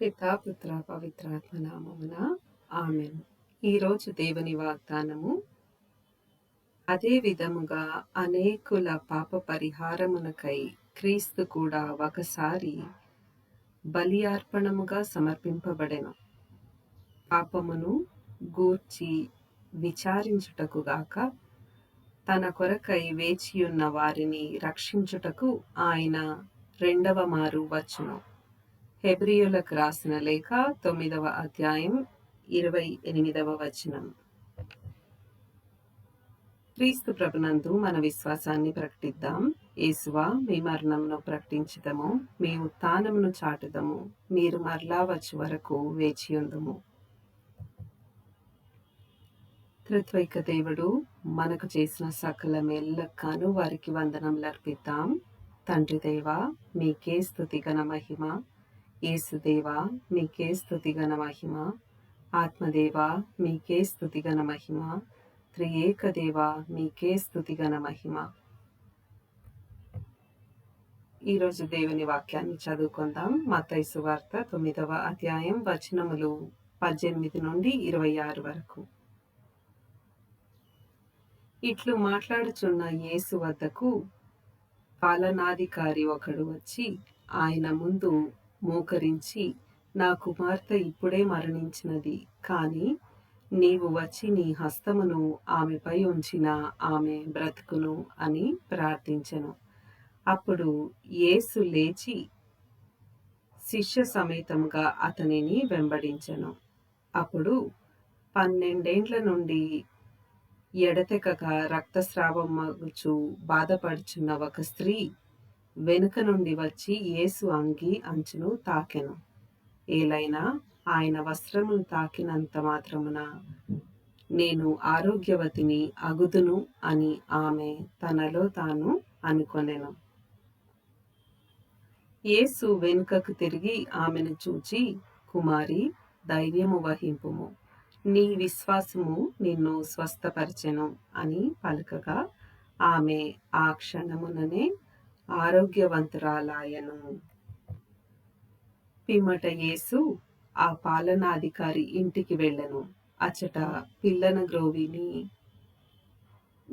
పితా పుత్ర పవిత్రాత్మ నామమున ఆమెన్ ఈరోజు దేవుని వాగ్దానము అదే విధముగా అనేకుల పాప పరిహారమునకై క్రీస్తు కూడా ఒకసారి బలియార్పణముగా సమర్పింపబడెను. పాపమును గూర్చి విచారించుటకు గాక తన కొరకై వేచియున్న వారిని రక్షించుటకు ఆయన రెండవ మారు వచ్చును. హెబ్రియులకు రాసిన లేఖ తొమ్మిదవ అధ్యాయం ఇరవై ఎనిమిదవ వచనం. క్రీస్తు ప్రభునందు మన విశ్వాసాన్ని ప్రకటిద్దాం. యేసువా మీ మరణంను ప్రకటించదము మీ ఉత్థానమును చాటుదము మీరు మరలా వచ్చి వరకు వేచియుందుము త్రిత్వైక దేవుడు మనకు చేసిన సకల మెల్లక్కను వారికి వందనములు అర్పిద్దాం. తండ్రి దేవా మీకే స్థుతి గణ మహిమ. యేసుదేవా మీకే స్థుతి గణ మహిమ. ఆత్మదేవా మీకే స్థుతి గణ మహిమ. త్రియేక మీకే స్థుతి గణ మహిమ. ఈరోజు దేవుని వాక్యాన్ని చదువుకుందాం. మతైసు వార్త తొమ్మిదవ అధ్యాయం వచనములు పద్దెనిమిది నుండి ఇరవై ఆరు వరకు. ఇట్లు మాట్లాడుచున్న యేసు వద్దకు పాలనాధికారి ఒకడు వచ్చి ఆయన ముందు మోకరించి నా కుమార్తె ఇప్పుడే మరణించినది. కాని నీవు వచ్చి నీ హస్తమును ఆమెపై ఉంచిన ఆమె బ్రతుకును అని ప్రార్థించెను. అప్పుడు యేసు లేచి శిష్య సమేతముగా అతనిని వెంబడించెను. అప్పుడు పన్నెండేండ్ల నుండి ఎడతెగక రక్తస్రావం బాధపడుచున్న ఒక స్త్రీ వెనుక నుండి వచ్చి యేసు అంగి అంచును తాకెను. ఏలైనా ఆయన వస్త్రమును తాకినంత మాత్రమున? నేను ఆరోగ్యవతిని అగుదును అని ఆమె తనలో తాను అనుకొనెను. యేసు వెనుకకు తిరిగి ఆమెను చూచి కుమారి ధైర్యము వహింపుము. నీ విశ్వాసము నిన్ను స్వస్థపరచెను అని పలకగా ఆమె ఆ క్షణముననే ఆరోగ్యవంతురాలాయను. పిమ్మట యేసు ఆ పాలనాధికారి ఇంటికి వెళ్ళను. అచ్చట పిల్లన గ్రోవిని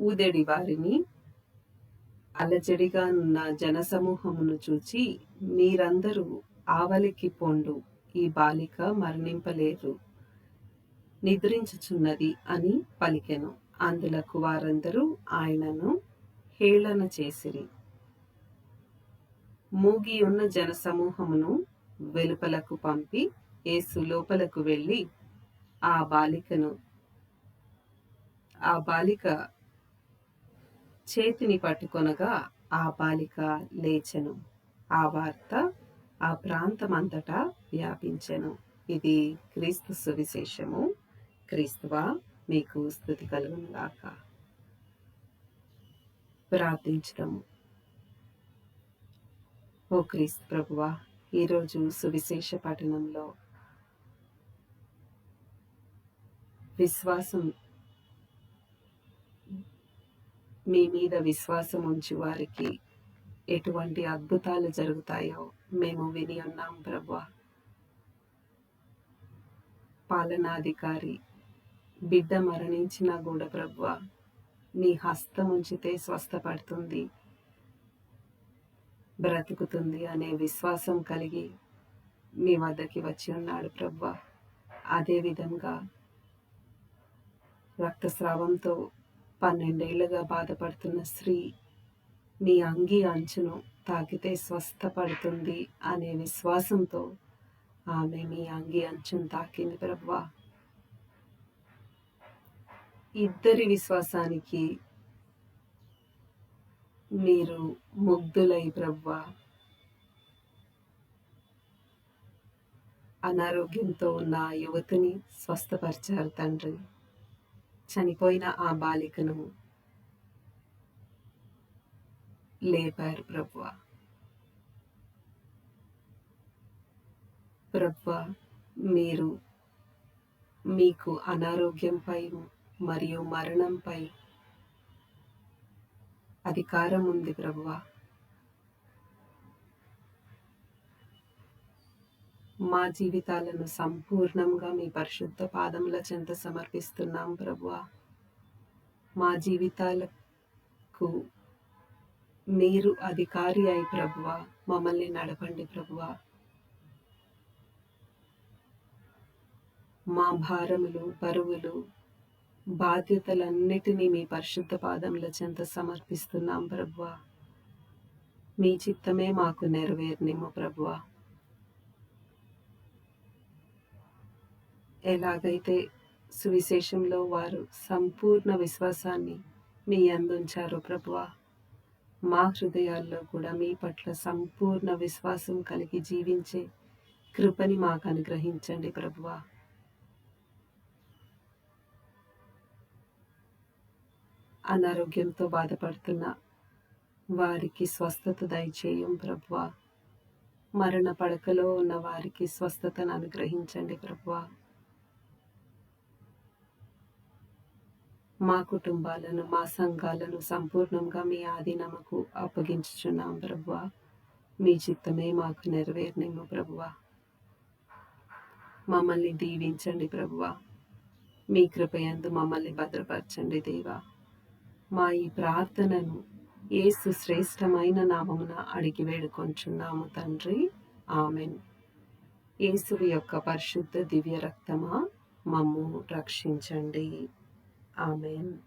ఊదెడి వారిని అలజడిగా ఉన్న జనసమూహమును చూచి మీరందరూ ఆవలికి పొండు ఈ బాలిక మరణింపలేదు నిద్రించుచున్నది అని పలికెను. అందులకు వారందరూ ఆయనను హేళన చేసిరి. మూగి ఉన్న జనసమూహమును వెలుపలకు పంపి యేసు లోపలకు వెళ్ళి ఆ బాలికను ఆ బాలిక చేతిని పట్టుకొనగా ఆ బాలిక లేచెను. ఆ వార్త ఆ ప్రాంతమంతటా వ్యాపించెను. ఇది క్రీస్తు సువిశేషము. క్రీస్తువా మీకు స్థుతి కలుగునుగాక ప్రార్థించడము ఓ క్రీస్తు ప్రభువా ఈరోజు సువిశేష పఠనంలో విశ్వాసం మీ మీద విశ్వాసం ఉంచి వారికి ఎటువంటి అద్భుతాలు జరుగుతాయో మేము విని ఉన్నాం ప్రభు పాలనాధికారి బిడ్డ మరణించినా కూడా ప్రభువ మీ హస్తం ఉంచితే స్వస్థపడుతుంది. బ్రతుకుతుంది అనే విశ్వాసం కలిగి మీ వద్దకి వచ్చి ఉన్నాడు ప్రభు. అదేవిధంగా రక్తస్రావంతో పన్నెండేళ్ళుగా బాధపడుతున్న స్త్రీ మీ అంగి అంచును తాకితే స్వస్థపడుతుంది అనే విశ్వాసంతో ఆమె మీ అంగి అంచును తాకింది ప్రభు. ఇద్దరి విశ్వాసానికి మీరు ముగ్ధులై ప్రవ్వా. అనారోగ్యంతో ఉన్న యువతిని స్వస్థపరిచారు తండ్రి. చనిపోయిన ఆ బాలికను లేపారు ప్రవ్వా. ప్రవ్వా మీరు మీకు అనారోగ్యంపై మరియు మరణంపై అధికారం ఉంది ప్రభువా. మా జీవితాలను సంపూర్ణంగా మీ పరిశుద్ధ పాదముల చెంత సమర్పిస్తున్నాం ప్రభువా. మా జీవితాలకు మీరు అధికారి అయి ప్రభువా మమ్మల్ని నడపండి ప్రభువా. మా భారములు బరువులు బాధ్యతలన్నిటినీ మీ పరిశుద్ధ పాదముల చెంత సమర్పిస్తున్నాం ప్రభువా. మీ చిత్తమే మాకు నెరవేర్నేమో ప్రభువా. ఎలాగైతే సువిశేషంలో వారు సంపూర్ణ విశ్వాసాన్ని మీ అందుంచారో ప్రభువా మా హృదయాల్లో కూడా మీ పట్ల సంపూర్ణ విశ్వాసం కలిగి జీవించే కృపని మాకు అనుగ్రహించండి ప్రభువా. అనారోగ్యంతో బాధపడుతున్న వారికి స్వస్థత దయచేయం ప్రభువ. మరణ పడకలో ఉన్న వారికి స్వస్థతను అనుగ్రహించండి ప్రభువ. మా కుటుంబాలను మా సంఘాలను సంపూర్ణంగా మీ ఆధీనముకు అప్పగించుచున్నాం ప్రభువ. మీ చిత్తమే మాకు నెరవేర్నేమో ప్రభువ. మమ్మల్ని దీవించండి ప్రభువ. మీ కృపయందు మమ్మల్ని భద్రపరచండి దేవా. మా ఈ ప్రార్థనను ఏసు శ్రేష్టమైన నామమున అడిగి వేడుకొంచున్నాము తండ్రి. ఆమెన్. యేసువి యొక్క పరిశుద్ధ దివ్య రక్తమా? మమ్ము రక్షించండి. ఆమెన్.